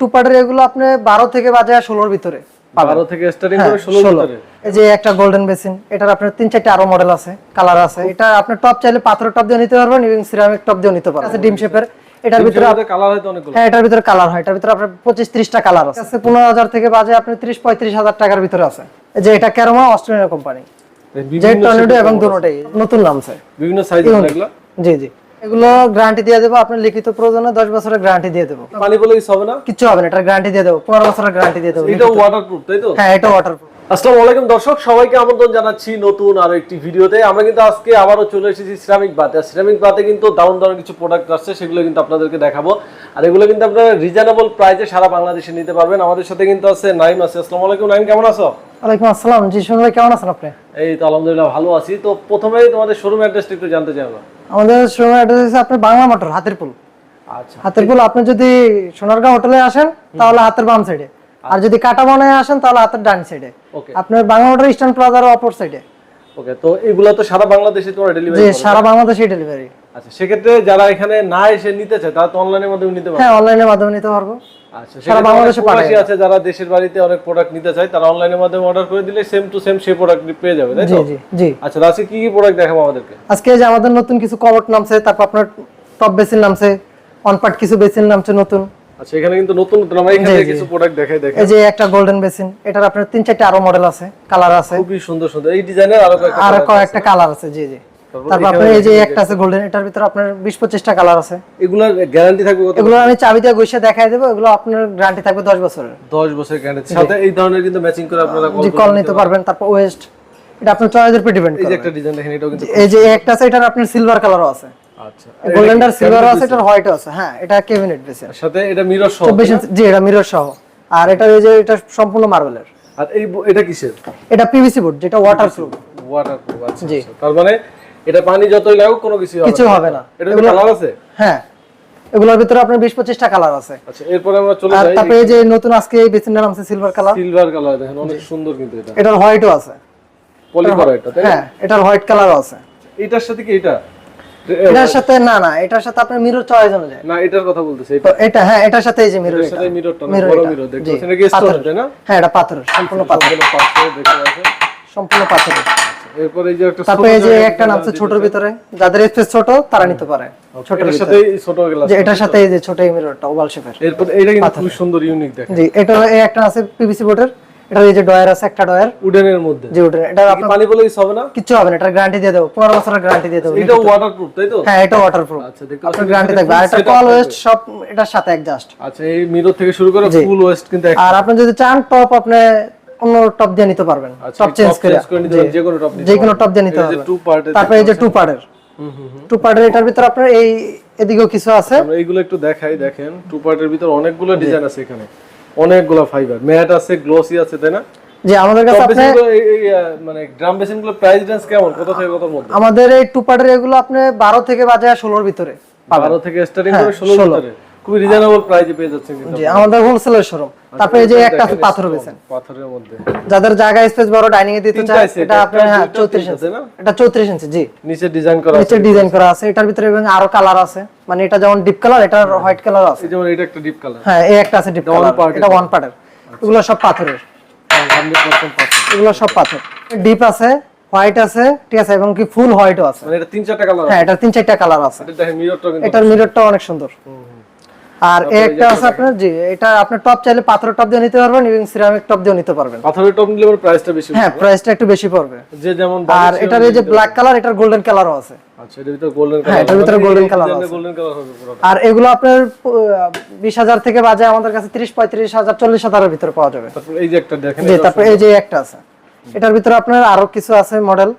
Two পার্টের এগুলো আপনি বারো থেকে বাজে ষোলোর ভিতরে বারো থেকে স্টার্টিং হ্যাঁ, করে ষোলো। ষোলো। ভিতরে। এই যে একটা গোল্ডেন বেসিন এটার আপনার তিন চারটে আরও মডেল আছে কালার আছে। এটা আপনার টপ চাইলে পাথরের টপ দিয়ে নিতে পারবেন এবং সিরামিক টপ দিয়ে নিতে পারবেন। ডিম শেপের। এটার ভিতরে কালার অনেকগুলো? হ্যাঁ এটার ভিতরে কালার হয়। এটার ভিতরে আপনার পঁচিশ ত্রিশটা কালার আছে। আছে পনেরো হাজার থেকে বাজে আপনি ত্রিশ পঁয়ত্রিশ হাজার টাকার ভিতরে আছে। যে এটা ক্যারোমা অস্ট্রেলিয়ান কোম্পানি টর্নেডো এবং দুটোটাই নতুন নামছে। বিভিন্ন সাইজ জি জি। এগুলো গ্যারান্টি দিয়ে দেবো। আপনার লিখিত প্রয়োজনে দশ বছরের গ্যারান্টি দিয়ে দেবো। পানি বলে কিছু হবে না? কিচ্ছু হবে না এটার গ্যারান্টি দিয়ে দেবো। পনেরো বছরের গ্যারান্টি দিয়ে দেবো এটা ওয়াটারপ্রুফ তাই তো? হ্যাঁ এটা ওয়াটার আসসালামু আলাইকুম দর্শক সবাইকে আমন্ত্রণ জানাচ্ছি নতুন আরও একটি ভিডিওতে। আমরা কিন্তু আজকে আবারও চলে এসেছি সিরামিক বাতে আর সিরামিক বাতে কিন্তু দারুণ দারুণ কিছু প্রোডাক্ট আসছে সেগুলো কিন্তু আপনাদেরকে দেখাবো। আর এগুলো কিন্তু আপনারা রিজনেবল প্রাইসে সারা বাংলাদেশে নিতে পারবেন। আমাদের সাথে কিন্তু আছে নাইম আছে। আসসালামু আলাইকুম নাইম কেমন আছো? ওয়ালাইকুম আসসালাম। জি শুনুন ভাই কেমন আছেন আপনি? এই তো আলহামদুলিল্লাহ ভালো আছি। তো প্রথমেই তোমাদের শোরুম অ্যাড্রেসটা একটু জানতে চাইব আমাদের শোরুম অ্যাড্রেস আপনার বাংলা মোটর হাতেরপুল। আচ্ছা। হাতেরপুল আপনি যদি সোনারগাঁও হোটেলে আসেন তাহলে হাতের বাম সাইডে আর যদি কাটাবনায় আসেন তাহলে হাতের ডান সাইডে ওকে। আপনার বাংলা মোটর ইস্টার্ন প্লাজার অপর সাইডে ওকে তো এগুলো তো সারা বাংলাদেশে তোমার ডেলিভারি যে সারা বাংলাদেশে ডেলিভারি আচ্ছা সেক্ষেত্রে যারা এখানে না এসে নিতে চায় তারা তো অনলাইনের মাধ্যমে নিতে পারে হ্যাঁ অনলাইনের মাধ্যমে নিতে পারব। সারা সারা বাংলাদেশে বাংলাদেশে আছে যারা দেশের বাড়িতে অনেক প্রোডাক্ট নিতে চায় তারা অনলাইনের মাধ্যমে অর্ডার করে দিলে সেম টু সেম সেই প্রোডাক্ট পেয়ে যাবে তাই তো? জি জি আচ্ছা আজকে কি কি প্রোডাক্ট দেখাবো আমাদেরকে? আজকে যে আমাদের নতুন কিছু কভার নামছে তারপর আপনার টপ বেসিন নামছে অনপার্ট কিছু বেসিন নামছে নতুন। আচ্ছা এখানে কিন্তু নতুন নতুন আমরা এখানে জি, জি। কিছু প্রোডাক্ট দেখাই দেখেন এই যে একটা গোল্ডেন বেসিন এটার আপনার তিন চারটে আরও মডেল আছে কালার আছে। খুবই সুন্দর সুন্দর। এই ডিজাইনের আরও কয়েকটা আর কয়েকটা কালার আছে জি জি। তারপর তারপর আপনার এই যে একটা আছে গোল্ডেন এটার ভিতরে আপনার বিশ পঁচিশটা কালার আছে। এগুলার গ্যারান্টি থাকবে কত? এগুলো আমি চাবি দিয়ে গুছিয়ে দেখাই দেবো এগুলো আপনার গ্যারান্টি থাকবে দশ বছরের। 10 বছর গ্যারান্টি সাথে এই ধরনের কিন্তু ম্যাচিং করে আপনারা কল কল নিতে পারবেন। তারপর ওয়েস্ট এটা আপনার চয়েসের উপর ডিপেন্ড এই যে একটা ডিজাইন দেখেন এটাও কিন্তু এই যে একটা আছে এটার আপনার সিলভার কালারও আছে। আচ্ছা গোল্ডেনটার সিলভারও আছে এটার হোয়াইটও আছে হ্যাঁ এটা কেবিনেট বেসিন সাথে এটা মিরর সহ চব্বিশ ইঞ্চি জি এটা মিরর সহ। আর এটা এই যে এটা সম্পূর্ণ মার্বেলের। আর এই এটা কিসের? এটা পিভিসি বোর্ড যেটা ওয়াটার প্রুফ ওয়াটারপ্রুফ আচ্ছা আচ্ছা। তার মানে এটা পানি যতই লাগুক কোনো কিছু হবে কিছু হবে না। এটা কালার আছে? হ্যাঁ। এগুলোর ভিতরে আপনার বিশ পঁচিশটা কালার আছে। আচ্ছা এরপরে আমরা চলে যাই। তারপরে যে নতুন আজকে এই বেসিনটা নামছে সিলভার কালার সিলভার কালার দেখেন অনেক সুন্দর কিন্তু এটা। এটার হোয়াইটও আছে। পলি করা এটা তাই হ্যাঁ এটার হোয়াইট কালারও আছে। এটার সাথে কি এটা? এটার সাথে না না এটার সাথে আপনার মিরর চয়েস অনুযায়ী। না এটার কথা বলতেছি এটা। এটা হ্যাঁ এটার সাথে এই যে মিরর এটার সাথে মিররটা বড় মিরর দেখতে এটা কি স্টোন না? হ্যাঁ এটা পাথরের সম্পূর্ণ পাথর। পাথর দেখতে পাচ্ছেন। সম্পূর্ণ পাথরের। এরপর যে একটা তারপরে যে একটা নামছে ছোটর ভিতরে। যাদের স্পেস ছোট তারা নিতে পারে। ছোট এটার সাথে এই ছোট গ্লাস এটার সাথে এই যে ছোট এই মিররটা ওভাল শেপের এরপর এটা কিন্তু খুব সুন্দর ইউনিক দেখেন। জি এটা এই একটা আছে পিভিসি বোর্ডের এটা এই যে ডয়ার আছে একটা ডয়ার উডেনের মধ্যে। যে ওটা এটা কি পানি বলে কিছু হবে না? কিচ্ছু হবে না এটার গ্যারান্টি দিয়ে দেবো। পনেরো বছরের গ্যারান্টি দিয়ে দেবো। এটা ওয়াটারপ্রুফ তাই তো? হ্যাঁ এটা ওয়াটারপ্রুফ আচ্ছা দেখতে আপনার গ্যারান্টি থাকবে। আর এটা কল ওয়েস্ট সব এটার সাথে অ্যাডজাস্ট আচ্ছা এই মিরর থেকে শুরু করে ফুল ওয়েস্ট কিন্তু আর আপনি যদি চান টপ আপনি অন্য টপ দিয়ে নিতে পারবেন। আচ্ছা, টপ এই চেঞ্জ করে যে কোনো top যে কোনো টপ দিয়ে নিতে পারবেন। এর তারপরে এই যে টু পার্টের। টু পার্টের এটার ভিতরে আপনার এই এদিকেও কিছু আছে। আমরা এইগুলো একটু দেখাই দেখেন। টু পার্টের ভিতর অনেকগুলো ডিজাইন আছে এখানে। অনেকগুলো ফাইবার ম্যাট আছে গ্লসি আছে তাই না? যে আমাদের কাছে আপনি মানে ড্রাম বেসিনগুলো প্রাইস রেঞ্জ কেমন? কত থেকে কতর মধ্যে? আমাদের এই টু পার্টের এগুলো আপনি বারো থেকে বাজে ষোলোর ভিতরে পাবেন। বারো থেকে স্টার্টিং হ্যাঁ, করে ষোলো। ভিতরে। খুবই রিজনেবল প্রাইসে পেয়ে যাচ্ছেন কিন্তু জি আমাদের হোলসেলের শোরুম তারপরে যে একটা আছে পাথর বেসেন পাথরের মধ্যে। যাদের জায়গা স্পেস বড় ডাইনিং এ দিতে চায় এটা আপনার হ্যাঁ দুইটা, চৌত্রিশ তিনটা, ইঞ্চি। না? এটা চৌত্রিশ ইঞ্চি জি। নিচে ডিজাইন করা আছে। নিচে ডিজাইন করা আছে এটার ভিতরে এবং আরও কালার আছে। মানে এটা যেমন ডিপ কালার এটার হোয়াইট কালার আছে। এই যেমন এটা একটা ডিপ কালার হ্যাঁ এই একটা আছে ডিপ কালার এটা ওয়ান পার্টের এগুলো সব পাথরের। পাথর। এগুলো সব পাথর। ডিপ আছে হোয়াইট আছে ঠিক আছে এবং কি ফুল হোয়াইটও আছে। মানে এটা তিন চারটা কালার হ্যাঁ এটা তিন চারটা কালার আছে। এটা মিররটা অনেক সুন্দর। আর একটা আছে আপনার জি এটা আপনার টপ চাইলে পাথরের টপ দিয়ে নিতে পারবেন এবং সিরামিক টপ দিয়ে নিতে পারবেন। পাথরের টপ নিলে প্রাইসটা বেশি হ্যাঁ প্রাইসটা একটু বেশি পড়বে। যে যেমন আর এটার এই যে ব্ল্যাক কালার এটার গোল্ডেন কালারও আছে। আচ্ছা এটার ভিতরে গোল্ডেন হ্যাঁ, এটার ভিতরে golden color আছে। গোল্ডেন কালার হবে পুরো আর এগুলো আপনার বিশ হাজার থেকে বাজে আমাদের কাছে তিরিশ পঁয়ত্রিশ হাজার চল্লিশ হাজারের ভিতরে পাওয়া যাবে। তারপর এই যে একটা দেখেন জি তারপরে এই যে একটা আছে। এটার ভিতরে আপনার আরও কিছু আছে মডেল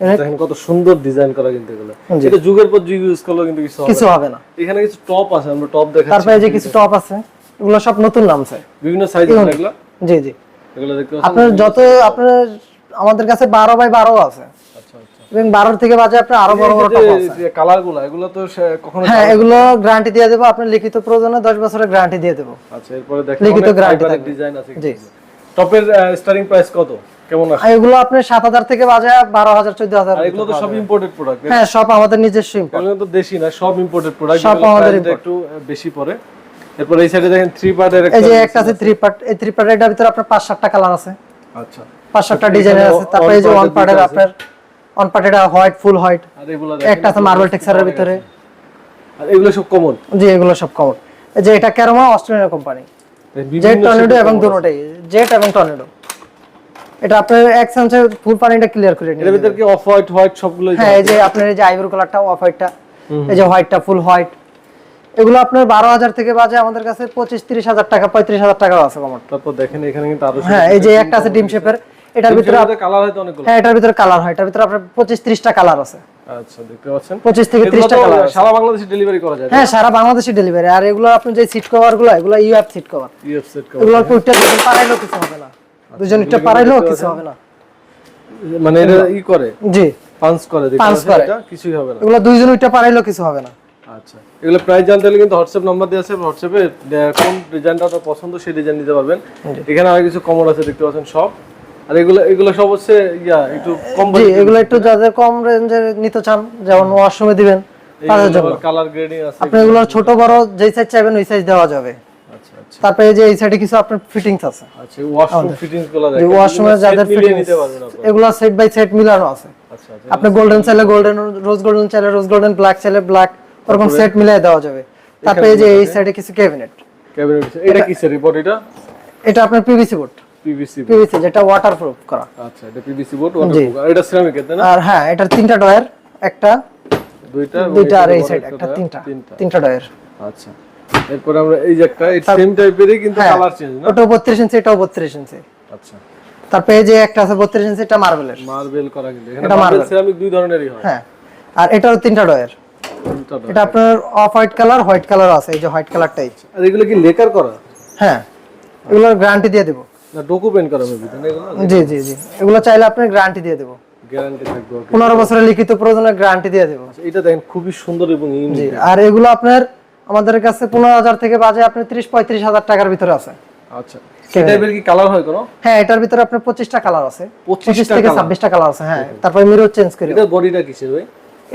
দেখেন কত সুন্দর ডিজাইন করা কিন্তু এগুলো। এটা যুগের পর যুগ ইউজ কিন্তু কিছু কিছু হবে না। এখানে কিছু টপ আছে আমরা টপ দেখাচ্ছি। তারপরে যে কিছু টপ আছে এগুলো সব নতুন নামছে। বিভিন্ন সাইজ এগুলো? জি জি। এগুলো দেখতে আপনার যত আপনার আমাদের কাছে বারো বাই বারো আছে। আচ্ছা আচ্ছা। এবং বারোর থেকে বাজে আপনার আরও বড় বড় টপ আছে। এগুলো তো কখনো হ্যাঁ এগুলো গ্যারান্টি দিয়ে দেবো। আপনার লিখিত প্রয়োজনে দশ বছরের গ্যারান্টি দিয়ে দেবো। আচ্ছা এরপরে দেখেন লিখিত থাকবে। ডিজাইন আছে জি। টপের স্টার্টিং প্রাইস কত? কেমন আছে? এগুলো সাত হাজার থেকে বাজে বারো হাজার চোদ্দ হাজার আর এগুলো তো সব ইম্পোর্টেড প্রোডাক্ট হ্যাঁ সব আমাদের নিজস্ব import। এগুলো তো দেশি না সব ইম্পোর্টেড প্রোডাক্ট সব আমাদের একটু বেশি পড়ে এরপর এই সাইডে দেখেন থ্রি পার্টের এই যে একটা আছে থ্রি পার্ট এই থ্রি পার্ট এটার ভিতরে আপনার পাঁচ সাতটা কালার আছে। আচ্ছা। পাঁচ সাতটা ডিজাইনের আছে তারপরে এই যে ওয়ানের পার্টের আপনার অন পার্ট এটা হোয়াইট ফুল হোয়াইট আর এগুলো একটা আছে মার্বেল টেক্সচারের ভিতরে। আর এগুলো সব কমন জি এগুলো সব কমন এই যে এটা Caroma Australian company jet tornado এবং দুটোটাই। জেট এবং টর্নেডো এটা আপনার এক চান্সে ফুল পানিটা ক্লিয়ার করে নিয়ে এর ভিতর কি অফ হোয়াইট হোয়াইট সবগুলো হ্যাঁ এই যে আপনার এই যে আইভরি কালারটা অফ হোয়াইটটা এই যে হোয়াইটটা ফুল হোয়াইট এগুলো আপনার বারো হাজার থেকে বাজে আমাদের কাছে পঁচিশ তিরিশ হাজার টাকা পঁয়ত্রিশ হাজার টাকাও আছে কমন তারপর দেখেন এখানে কিন্তু আরও হ্যাঁ এই যে একটা আছে ডিম শেপের এটার ভিতরে কালার হয়তো অনেকগুলো? হ্যাঁ এটার ভিতরে কালার হয় এটার ভিতরে আপনার পঁচিশ ত্রিশটা কালার আছে। আচ্ছা দেখতে পাচ্ছেন? পঁচিশ থেকে এগুলো ত্রিশটা তো কালার সারা বাংলাদেশে ডেলিভারি করা যায় হ্যাঁ সারা বাংলাদেশে ডেলিভারি আর এগুলো আপনি যে সিট কভারগুলো এগুলো UF seat cover UF set এগুলো পুরোটা দুজন পারাইলেও কিছু হবে না। দুজন একটা পারাইলেও কিছু হবে না। মানে এটা ই করে? জি। পাঞ্চ করে দেখতে Punch করে। কিছুই হবে না। এগুলো দুইজন ওইটা পারাইলেও কিছু হবে না। আচ্ছা এগুলো প্রাইস জানতে হলে কিন্তু হোয়াটসঅ্যাপ নাম্বার দেওয়া আছে। হোয়াটসঅ্যাপে কোন ডিজাইনটা আপনার পছন্দ সেই ডিজাইন নিতে পারবেন। এখানে আর কিছু কমন আছে দেখতে পাচ্ছেন সব। আর এগুলো এগুলো সব হচ্ছে ইয়া একটু কম জি এগুলো একটু যাদের কম রেঞ্জের নিতে চান যেমন ওয়াশরুমে দিবেন তাদের জন্য। কালার গ্রেডিং আছে আপনি এগুলো ছোট বড় যেই সাইজ চাইবেন ওই সাইজ দেওয়া যাবে। আচ্ছা আচ্ছা তারপরে যে এই সাইডে কিছু আপনার ফিটিংস আছে। আচ্ছা ওয়াশরুম ফিটিংসগুলো দেখেন ওয়াশরুমে যাদের ফিটিংস এগুলো সেট বাই সেট মিলানো আছে। আচ্ছা আচ্ছা আপনি গোল্ডেন চাইলে গোল্ডেন রোজ গোল্ডেন চাইলে রোজ গোল্ডেন ব্ল্যাক চাইলে ব্ল্যাক ওরকম সেট মিলিয়ে দেওয়া যাবে। তারপরে যে এই সাইডে কিছু ক্যাবিনেট ক্যাবিনেট এটা কি স্যার রিপোর্ট এটা? এটা আপনার পিভিসি বোর্ড পিভিসি পিভিসি যেটা ওয়াটারপ্রুফ করা। আচ্ছা এটা পিভিসি বোর্ড ওয়াটারপ্রুফ আর এটা সিরামিকের তাই না? আর হ্যাঁ এটার তিনটা ডয়ার একটা দুইটা দুইটা আর এই সাইড একটা তিনটা। তিনটা। ডয়ার আচ্ছা। এরপরে আমরা এই যে একটা সেম টাইপেরই কিন্তু হ্যাঁ কালার চেঞ্জ না? ওটাও বত্রিশ ইঞ্চি এটাও বত্রিশ ইঞ্চি আচ্ছা। তারপরে যে একটা আছে বত্রিশ ইঞ্চি এটা মার্বেলের মার্বেল করা কিন্তু। এখানে মার্বেল সিরামিক দুই ধরনেরই হয়। হ্যাঁ। আর এটারও তিনটা ডয়ার তিনটা ধরনের। এটা আপনার off white colour white colour আছে এই যে হোয়াইট কালারটাই আর এগুলো কি লেকার করা? হ্যাঁ। এগুলোর গ্যারান্টি দিয়ে দেবো। না ডকুমেন্ট করা এগুলো? জি জি জি। এগুলো চাইলে আপনি গ্যারান্টি দিয়ে দেবো। গ্যারান্টি থাকবে okay। পনেরো বছরের লিখিত প্রয়োজনে গ্যারান্টি দিয়ে দেবো। আচ্ছা, এটা দেখেন খুবই সুন্দর এবং ইউনিক আর এগুলো আপনার আমাদের কাছে পনেরো হাজার থেকে বাজে আপনি ত্রিশ পঁয়ত্রিশ হাজার টাকার ভিতরে আছে। আচ্ছা। কি কালার হয় হ্যাঁ এটার ভিতরে আপনার পঁচিশটা কালার আছে। পঁচিশ থেকে ছাব্বিশটা কালার আছে হ্যাঁ। তারপরে মিরর চেঞ্জ করি। বডিটা কিসের ভাই?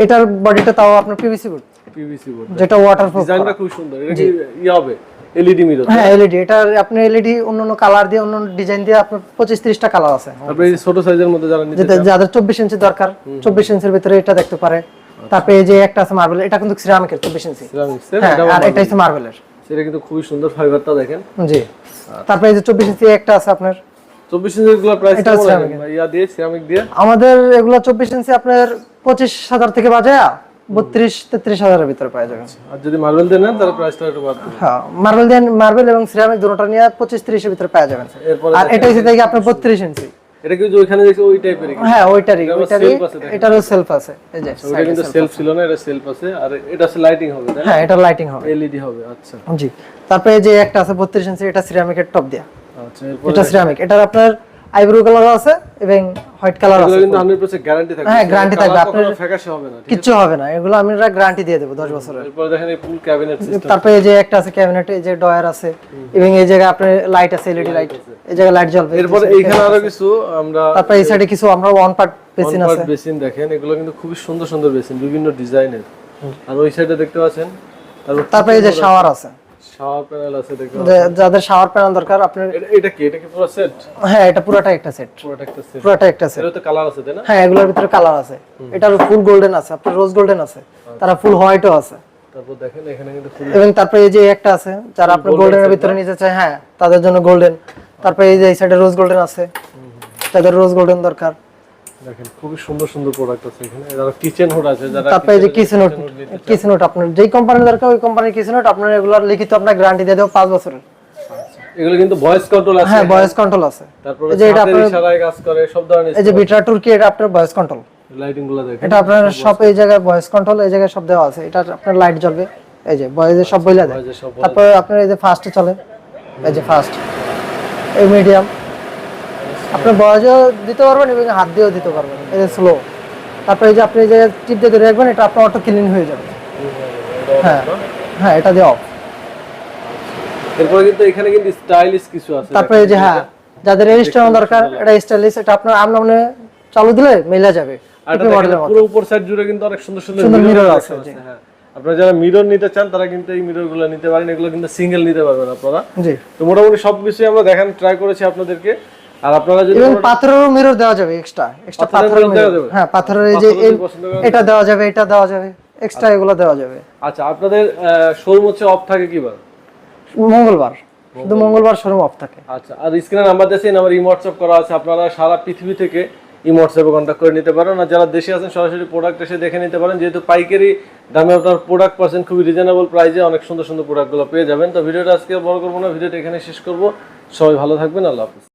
এটার বডিটা তাও আপনার পিভিসি বোর্ড পিভিসি বোর্ড যেটা ওয়াটারপ্রুফ ডিজাইনটা খুব সুন্দর। এটা কি ই হবে? এলইডি মিরর হ্যাঁ এলইডি এটা আপনি এলইডি অন্য অন্য কালার দিয়ে অন্য ডিজাইন দিয়ে আপনার কালার আছে। তারপরে ছোট সাইজের মধ্যে যারা নিতে যাদের চব্বিশ ইঞ্চি দরকার চব্বিশ ইঞ্চির ভিতরে এটা দেখতে পারে। তারপরে এই যে একটা আছে মার্বেল এটা কিন্তু সিরামিকের চব্বিশ ইঞ্চি সিরামিক্স হ্যাঁ আর এটা হচ্ছে মার্বেলের সেটা কিন্তু খুবই সুন্দর ফাইবারটা দেখেন। জি। তারপরে এই যে চব্বিশ ইঞ্চি একটা আছে আপনার। চব্বিশ ইঞ্চিরগুলো প্রাইস কেমন? ইয়া দিয়ে সিরামিক দিয়ে? আমাদের এগুলো চব্বিশ ইঞ্চি আপনার পঁচিশ হাজার থেকে বাজে বত্রিশ তেত্রিশ হাজারের ভিতরে পাওয়া যাবে। আর যদি মার্বেল দেন নেন তাহলে প্রাইসটা একটু বাড়বে। হ্যাঁ মার্বেল দেন মার্বেল এবং সিরামিক দুটোটা নিয়ে পঁচিশ ত্রিশের ভিতরে পাওয়া এরপরে আর এটা হচ্ছে থেকে আপনার বত্রিশ ইঞ্চি। এটা কি ওইখানে দেখছি ওই টাইপের হ্যাঁ ওইটারই ওইটারই। এটারও সেলফ আছে। এই যে ওটা কিন্তু সেলফ ছিল না এটা সেলফ আছে। আর এটা আছে লাইটিং হবে তাই হ্যাঁ এটা লাইটিং হবে। এলইডি হবে আচ্ছা। জি। তারপরে যে একটা আছে বত্রিশ ইঞ্চি এটা সিরামিকের টপ দেয়া। আচ্ছা এটা সিরামিক এটার আপনার আইব্রো কালার আছে এবং হোয়াইট কালার আছে। কিন্তু 100% গ্যারান্টি থাকবে। হ্যাঁ, guarantee থাকবে, আপনার- ফ্যাকাশে হবে না কিচ্ছু হবে না। এগুলো আমরা গ্যারান্টি দিয়ে দেবো দশ বছরের। এরপর দেখেন এই ফুল ক্যাবিনেট সিস্টেম তারপরে এই যে একটা আছে ক্যাবিনেট এই যে ডয়ার আছে এবং এই জায়গায় আপনার লাইট আছে এলইডি লাইট এই জায়গায় লাইট জ্বলবে। এরপর এইখানে আরও কিছু আমরা তারপরে এই সাইডে কিছু আমরা ওয়ান পার্ট বেসিন আছে। বেসিন দেখেন এগুলো কিন্তু খুবই সুন্দর সুন্দর বেসিন বিভিন্ন ডিজাইনের আর ওই সাইডে দেখতে পাচ্ছেন তারপরে এই যে শাওয়ার আছে। শাওয়ার প্যানেল আছে যাদের শাওয়ার প্যানেল দরকার আপনার এটা- এটা কি? এটা কি পুরো সেট হ্যাঁ এটা পুরাটা একটা সেট পুরোটা একটা সেট পুরাটা একটা সেট এর তো কালার আছে তাই না? হ্যাঁ এগুলোর ভিতরে কালার আছে। এটার ফুল গোল্ডেন আছে আপনার রোজ গোল্ডেন আছে। তারা ফুল হোয়াইটও আছে। তারপর দেখেন এখানে কিন্তু এবং তারপরে এই যে একটা আছে যারা আপনার গোল্ডেনের ভিতরে নিতে চায় হ্যাঁ তাদের জন্য গোল্ডেন তারপরে এই যে এই সাইডে রোজ গোল্ডেন আছে। যাদের রোজ গোল্ডেন দরকার। দেখেন খুবই সুন্দর সুন্দর প্রোডাক্ট আছে এখানে। যারা কিচেন হুড আছে যারা তারপরে যে কিচেন কিচেন আপনার যেই কোম্পানির দরকার ওই কোম্পানির কিচেন আপনার এগুলোর লিখিত আপনার গ্যারান্টি দিয়ে দেবো পাঁচ বছরের। এগুলো কিন্তু ভয়েস কন্ট্রোল আছে হ্যাঁ ভয়েস কন্ট্রোল আছে। তারপরে এই যে এটা আপনার- ইশারায় কাজ করে সব ধরনের এই যে বিটরা টুরকি এটা আপনার ভয়েস কন্ট্রোল লাইটিংগুলো দেখেন এটা আপনার সব এই জায়গায় ভয়েস কন্ট্রোল এই জায়গায় সব দেওয়া আছে। এটা আপনার লাইট জ্বলবে। এই যে ভয়েসে সব বইলা দেয়। তারপরে আপনার এই যে ফাস্টে চলে। এই যে ফাস্ট এই মিডিয়াম আপনি বয়সও দিতে পারবেন এবং হাত দিয়েও দিতে পারবেন। যে স্লো তারপরে এই যে আপনি যে টিপ দিয়ে ধরে রাখবেন এটা আপনার অটো ক্লিন হয়ে যাবে। হ্যাঁ। হ্যাঁ এটা দিয়ে অফ এরপরে কিন্তু এখানে কিন্তু স্টাইলিশ কিছু আছে। তারপরে এই যে হ্যাঁ যাদের রেজিস্টার দরকার এটা স্টাইলিশ এটা আপনার আম নামনে চালু দিলে মেলা যাবে। এটা পুরো উপর সাইড জুড়ে কিন্তু অনেক সুন্দর সুন্দর রাখা আছে। হ্যাঁ। আপনারা যারা মিরর নিতে চান তারা কিন্তু এই মিররগুলো নিতে পারেন। এগুলো কিন্তু সিঙ্গেল নিতে পারবেন আপনারা। জি। তো মোটামুটি সবকিছুই আমরা দেখান ট্রাই করেছি আপনাদেরকে। আর আপনারা যদি এবং পাথরেরও মিরর দেওয়া যাবে এক্সট্রা এক্সট্রা পাথরের? হ্যাঁ পাথরের এই যে এটা দেওয়া যাবে এটা দেওয়া যাবে এক্সট্রা এগুলো দেওয়া যাবে। আচ্ছা আপনাদের শোরুম হচ্ছে অফ থাকে কি বার? মঙ্গলবার। শুধু মঙ্গলবার। শোরুম অফ থাকে। আচ্ছা আর স্ক্রিনে নাম্বার করা আছে। আপনারা সারা পৃথিবী থেকে কন্ট্যাক্ট করে নিতে পারেন। আর যারা দেশে আছেন সরাসরি প্রোডাক্ট এসে দেখে নিতে পারেন। যেহেতু পাইকারি দামে আপনার প্রোডাক্ট পাচ্ছেন খুবই রিজনেবল প্রাইসে অনেক সুন্দর সুন্দর প্রোডাক্টগুলো পেয়ে যাবেন। তো ভিডিওটা আজকে বড় করব না ভিডিওটা এখানে শেষ করব। সবাই ভালো থাকবেন আল্লাহ হাফিজ।